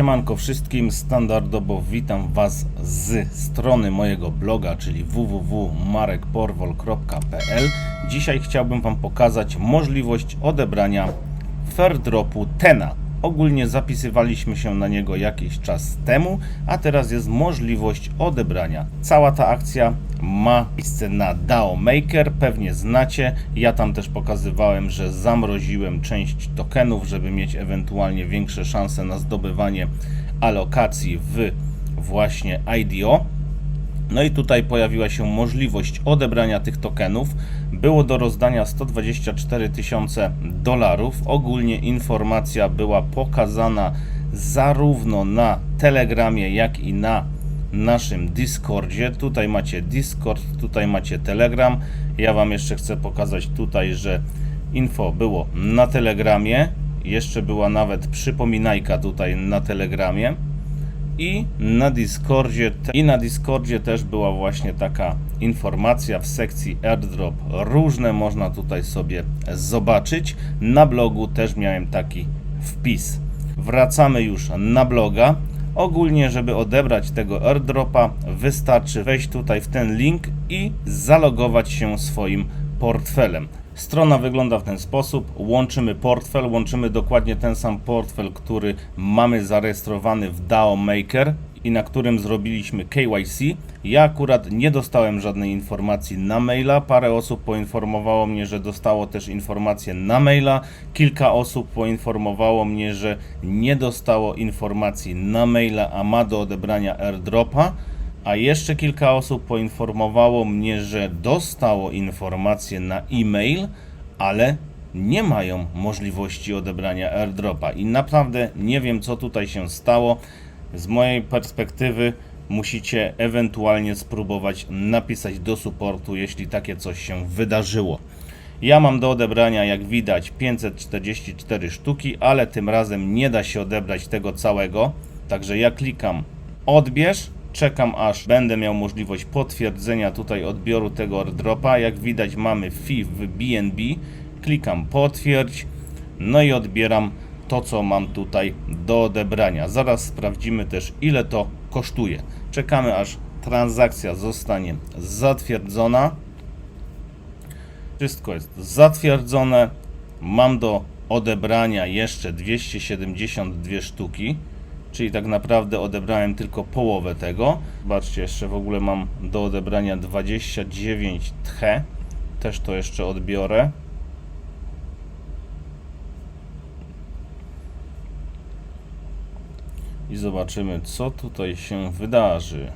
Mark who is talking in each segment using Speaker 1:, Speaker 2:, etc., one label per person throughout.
Speaker 1: Siemanko wszystkim, standardowo witam Was z strony mojego bloga, czyli www.marekporwol.pl Dzisiaj chciałbym Wam pokazać możliwość odebrania Fairdropu Tena. Ogólnie zapisywaliśmy się na niego jakiś czas temu, a teraz jest możliwość odebrania. Cała ta akcja ma miejsce na DAO Maker, pewnie znacie. Ja tam też pokazywałem, że zamroziłem część tokenów, żeby mieć ewentualnie większe szanse na zdobywanie alokacji w właśnie IDO. No i tutaj pojawiła się możliwość odebrania tych tokenów. Było do rozdania 124 tysiące dolarów. Ogólnie informacja była pokazana zarówno na Telegramie, jak i na naszym Discordzie. Tutaj macie Discord, tutaj macie Telegram. Ja Wam jeszcze chcę pokazać tutaj, że info było na Telegramie. Jeszcze była nawet przypominajka tutaj na Telegramie i na Discordzie i na Discordzie też była właśnie taka informacja w sekcji airdrop różne można tutaj sobie zobaczyć na blogu też miałem taki wpis wracamy już na bloga ogólnie żeby odebrać tego airdropa wystarczy wejść tutaj w ten link i zalogować się swoim portfelem Strona wygląda w ten sposób. Łączymy portfel, łączymy dokładnie ten sam portfel, który mamy zarejestrowany w DAO Maker i na którym zrobiliśmy KYC. Ja akurat nie dostałem żadnej informacji na maila. Parę osób poinformowało mnie, że dostało też informację na maila. Kilka osób poinformowało mnie, że nie dostało informacji na maila, a ma do odebrania airdropa. A jeszcze kilka osób poinformowało mnie, że dostało informację na e-mail, ale nie mają możliwości odebrania airdropa. I naprawdę nie wiem, co tutaj się stało. Z mojej perspektywy musicie ewentualnie spróbować napisać do supportu, jeśli takie coś się wydarzyło. Ja mam do odebrania, jak widać, 544 sztuki, ale tym razem nie da się odebrać tego całego. Także ja klikam odbierz Czekam aż będę miał możliwość potwierdzenia tutaj odbioru tego airdropa. Jak widać mamy fee w BNB. Klikam potwierdź. No i odbieram to co mam tutaj do odebrania. Zaraz sprawdzimy też ile to kosztuje. Czekamy aż transakcja zostanie zatwierdzona. Wszystko jest zatwierdzone. Mam do odebrania jeszcze 272 sztuki czyli tak naprawdę odebrałem tylko połowę tego. Zobaczcie, jeszcze w ogóle mam do odebrania 29 tche, też to jeszcze odbiorę. I zobaczymy, co tutaj się wydarzy.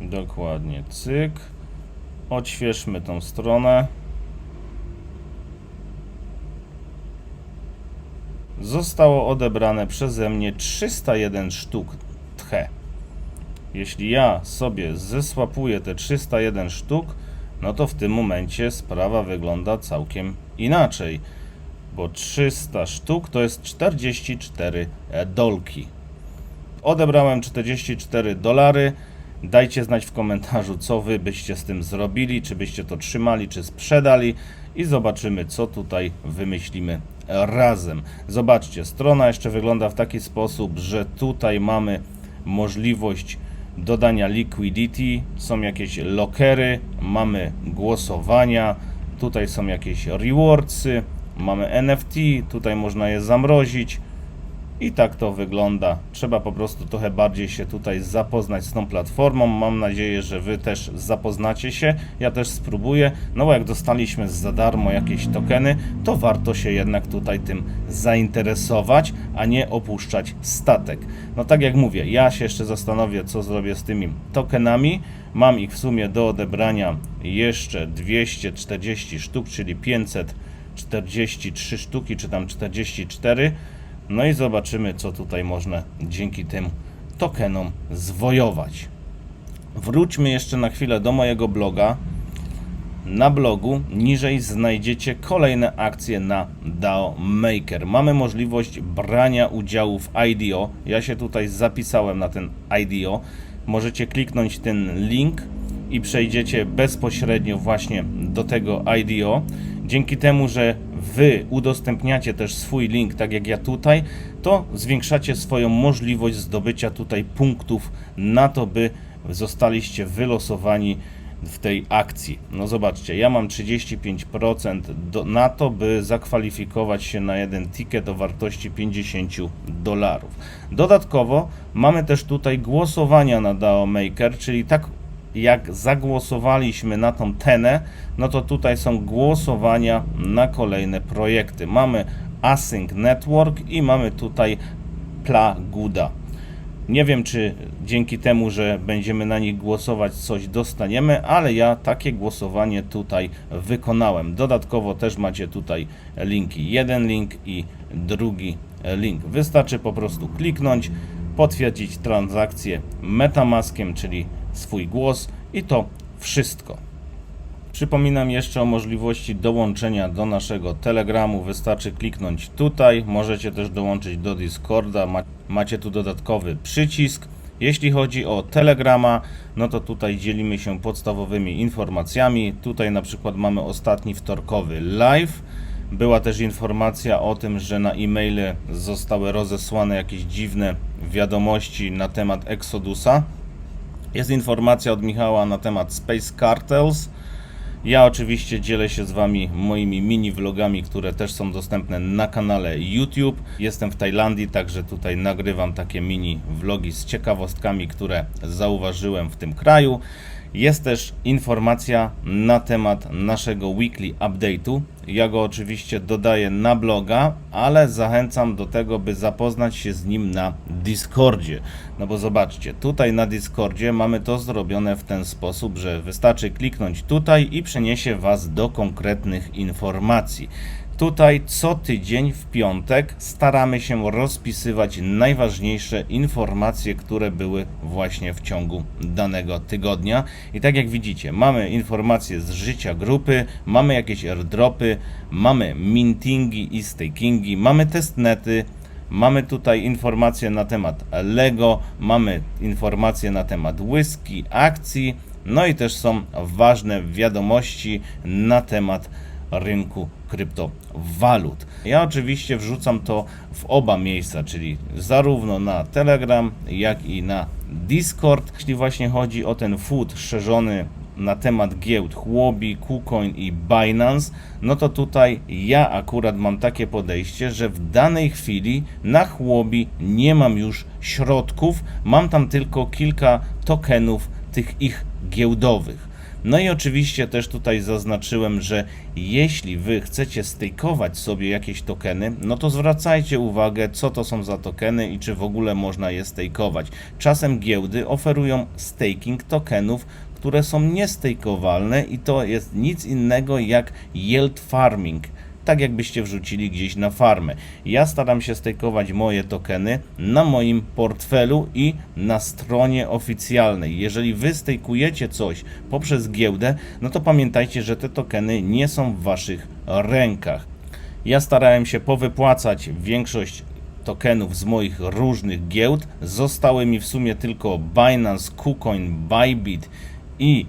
Speaker 1: Dokładnie, cyk. Odświeżmy tą stronę. zostało odebrane przeze mnie 301 sztuk tche. Jeśli ja sobie zesłapuję te 301 sztuk, no to w tym momencie sprawa wygląda całkiem inaczej, bo 300 sztuk to jest 44 dolki. Odebrałem 44 dolary. Dajcie znać w komentarzu, co wy byście z tym zrobili, czy byście to trzymali, czy sprzedali i zobaczymy, co tutaj wymyślimy razem. Zobaczcie, strona jeszcze wygląda w taki sposób, że tutaj mamy możliwość dodania liquidity, są jakieś lockery, mamy głosowania, tutaj są jakieś rewardsy, mamy NFT, tutaj można je zamrozić, i tak to wygląda. Trzeba po prostu trochę bardziej się tutaj zapoznać z tą platformą. Mam nadzieję, że Wy też zapoznacie się. Ja też spróbuję. No bo jak dostaliśmy za darmo jakieś tokeny, to warto się jednak tutaj tym zainteresować, a nie opuszczać statek. No tak jak mówię, ja się jeszcze zastanowię, co zrobię z tymi tokenami. Mam ich w sumie do odebrania jeszcze 240 sztuk, czyli 543 sztuki, czy tam 44 no i zobaczymy, co tutaj można dzięki tym tokenom zwojować. Wróćmy jeszcze na chwilę do mojego bloga. Na blogu niżej znajdziecie kolejne akcje na DAO Maker. Mamy możliwość brania udziału w IDO. Ja się tutaj zapisałem na ten IDO. Możecie kliknąć ten link i przejdziecie bezpośrednio właśnie do tego IDO, Dzięki temu, że wy udostępniacie też swój link, tak jak ja tutaj, to zwiększacie swoją możliwość zdobycia tutaj punktów na to, by zostaliście wylosowani w tej akcji. No zobaczcie, ja mam 35% do, na to, by zakwalifikować się na jeden ticket o wartości 50 dolarów. Dodatkowo mamy też tutaj głosowania na DAO Maker, czyli tak jak zagłosowaliśmy na tą tenę, no to tutaj są głosowania na kolejne projekty. Mamy Async Network i mamy tutaj Plaguda. Nie wiem, czy dzięki temu, że będziemy na nich głosować, coś dostaniemy, ale ja takie głosowanie tutaj wykonałem. Dodatkowo też macie tutaj linki. Jeden link i drugi link. Wystarczy po prostu kliknąć, potwierdzić transakcję Metamaskiem, czyli swój głos i to wszystko. Przypominam jeszcze o możliwości dołączenia do naszego Telegramu. Wystarczy kliknąć tutaj. Możecie też dołączyć do Discorda. Ma- Macie tu dodatkowy przycisk. Jeśli chodzi o Telegrama, no to tutaj dzielimy się podstawowymi informacjami. Tutaj na przykład mamy ostatni wtorkowy live. Była też informacja o tym, że na e-maile zostały rozesłane jakieś dziwne wiadomości na temat Exodusa. Jest informacja od Michała na temat Space Cartels. Ja oczywiście dzielę się z Wami moimi mini vlogami, które też są dostępne na kanale YouTube. Jestem w Tajlandii, także tutaj nagrywam takie mini vlogi z ciekawostkami, które zauważyłem w tym kraju. Jest też informacja na temat naszego weekly update'u. Ja go oczywiście dodaję na bloga, ale zachęcam do tego, by zapoznać się z nim na Discordzie. No bo zobaczcie, tutaj na Discordzie mamy to zrobione w ten sposób, że wystarczy kliknąć tutaj i przeniesie Was do konkretnych informacji. Tutaj co tydzień w piątek staramy się rozpisywać najważniejsze informacje, które były właśnie w ciągu danego tygodnia. I tak jak widzicie, mamy informacje z życia grupy, mamy jakieś airdropy, mamy mintingi i stakingi, mamy testnety, Mamy tutaj informacje na temat Lego, mamy informacje na temat whisky, akcji, no i też są ważne wiadomości na temat rynku kryptowalut. Ja oczywiście wrzucam to w oba miejsca, czyli zarówno na Telegram, jak i na Discord. Jeśli właśnie chodzi o ten food szerzony na temat giełd Huobi, KuCoin i Binance, no to tutaj ja akurat mam takie podejście, że w danej chwili na Huobi nie mam już środków, mam tam tylko kilka tokenów tych ich giełdowych. No i oczywiście też tutaj zaznaczyłem, że jeśli wy chcecie stejkować sobie jakieś tokeny, no to zwracajcie uwagę, co to są za tokeny i czy w ogóle można je stejkować. Czasem giełdy oferują staking tokenów, które są niestejkowalne i to jest nic innego jak yield farming tak jakbyście wrzucili gdzieś na farmę. Ja staram się stejkować moje tokeny na moim portfelu i na stronie oficjalnej. Jeżeli wy stejkujecie coś poprzez giełdę, no to pamiętajcie, że te tokeny nie są w waszych rękach. Ja starałem się powypłacać większość tokenów z moich różnych giełd. Zostały mi w sumie tylko Binance, KuCoin, Bybit i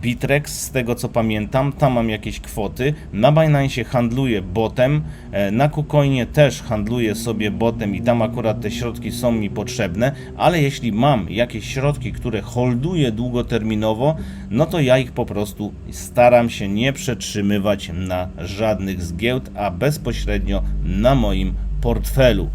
Speaker 1: Bitrex, z tego co pamiętam, tam mam jakieś kwoty. Na Binance handluję botem, e, na KuCoinie też handluję sobie botem i tam akurat te środki są mi potrzebne, ale jeśli mam jakieś środki, które holduję długoterminowo, no to ja ich po prostu staram się nie przetrzymywać na żadnych z giełd, a bezpośrednio na moim portfelu.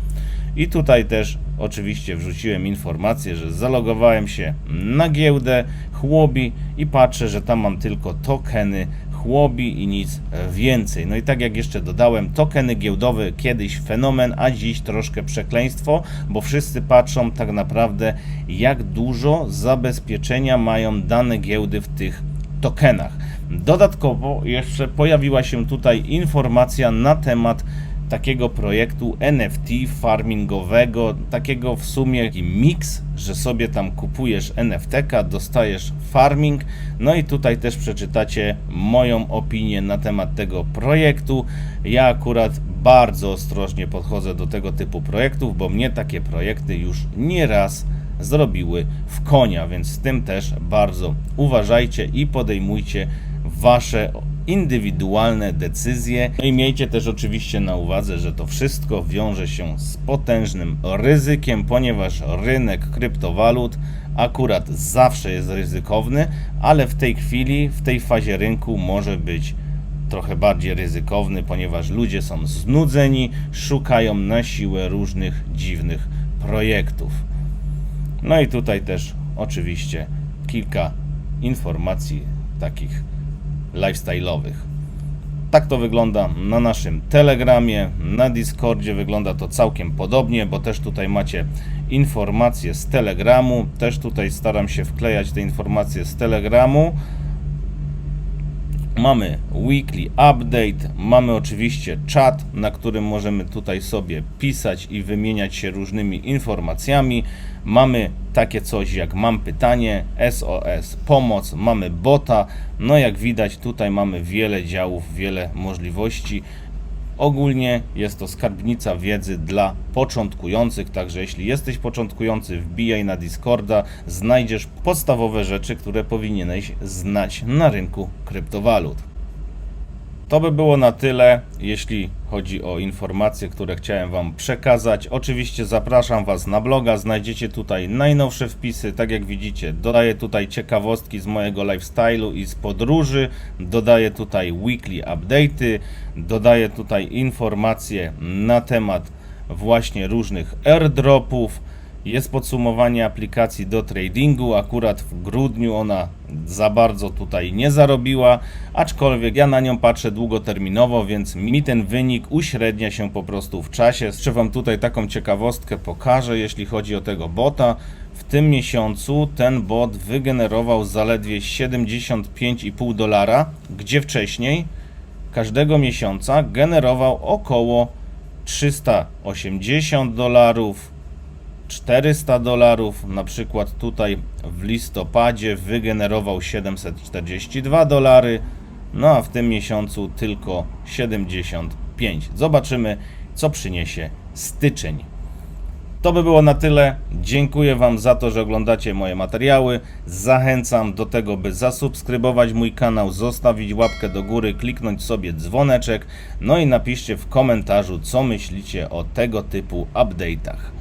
Speaker 1: I tutaj też oczywiście wrzuciłem informację, że zalogowałem się na giełdę Chłobi i patrzę, że tam mam tylko tokeny Chłobi i nic więcej. No i tak jak jeszcze dodałem, tokeny giełdowe kiedyś fenomen, a dziś troszkę przekleństwo, bo wszyscy patrzą tak naprawdę jak dużo zabezpieczenia mają dane giełdy w tych tokenach. Dodatkowo jeszcze pojawiła się tutaj informacja na temat takiego projektu NFT farmingowego, takiego w sumie taki miks, że sobie tam kupujesz NFT-ka, dostajesz farming. No i tutaj też przeczytacie moją opinię na temat tego projektu. Ja akurat bardzo ostrożnie podchodzę do tego typu projektów, bo mnie takie projekty już nieraz zrobiły w konia, więc z tym też bardzo uważajcie i podejmujcie Wasze indywidualne decyzje. No i miejcie też oczywiście na uwadze, że to wszystko wiąże się z potężnym ryzykiem, ponieważ rynek kryptowalut akurat zawsze jest ryzykowny, ale w tej chwili, w tej fazie rynku może być trochę bardziej ryzykowny, ponieważ ludzie są znudzeni, szukają na siłę różnych dziwnych projektów. No i tutaj też oczywiście kilka informacji takich lifestyle'owych. Tak to wygląda na naszym Telegramie, na Discordzie wygląda to całkiem podobnie, bo też tutaj macie informacje z Telegramu. Też tutaj staram się wklejać te informacje z Telegramu. Mamy weekly update, mamy oczywiście czat, na którym możemy tutaj sobie pisać i wymieniać się różnymi informacjami. Mamy takie coś jak mam pytanie, SOS, pomoc, mamy bota. No jak widać tutaj mamy wiele działów, wiele możliwości. Ogólnie jest to skarbnica wiedzy dla początkujących, także jeśli jesteś początkujący, wbijaj na Discorda, znajdziesz podstawowe rzeczy, które powinieneś znać na rynku kryptowalut. To by było na tyle, jeśli chodzi o informacje, które chciałem Wam przekazać. Oczywiście zapraszam Was na bloga, znajdziecie tutaj najnowsze wpisy. Tak jak widzicie, dodaję tutaj ciekawostki z mojego lifestyle'u i z podróży, dodaję tutaj weekly update'y, dodaję tutaj informacje na temat właśnie różnych airdropów. Jest podsumowanie aplikacji do tradingu. Akurat w grudniu ona za bardzo tutaj nie zarobiła, aczkolwiek ja na nią patrzę długoterminowo, więc mi ten wynik uśrednia się po prostu w czasie. Jeszcze Wam tutaj taką ciekawostkę pokażę, jeśli chodzi o tego bota. W tym miesiącu ten bot wygenerował zaledwie 75,5 dolara, gdzie wcześniej każdego miesiąca generował około 380 dolarów, 400 dolarów, na przykład tutaj w listopadzie wygenerował 742 dolary, no a w tym miesiącu tylko 75. Zobaczymy, co przyniesie styczeń. To by było na tyle. Dziękuję Wam za to, że oglądacie moje materiały. Zachęcam do tego, by zasubskrybować mój kanał, zostawić łapkę do góry, kliknąć sobie dzwoneczek, no i napiszcie w komentarzu, co myślicie o tego typu update'ach.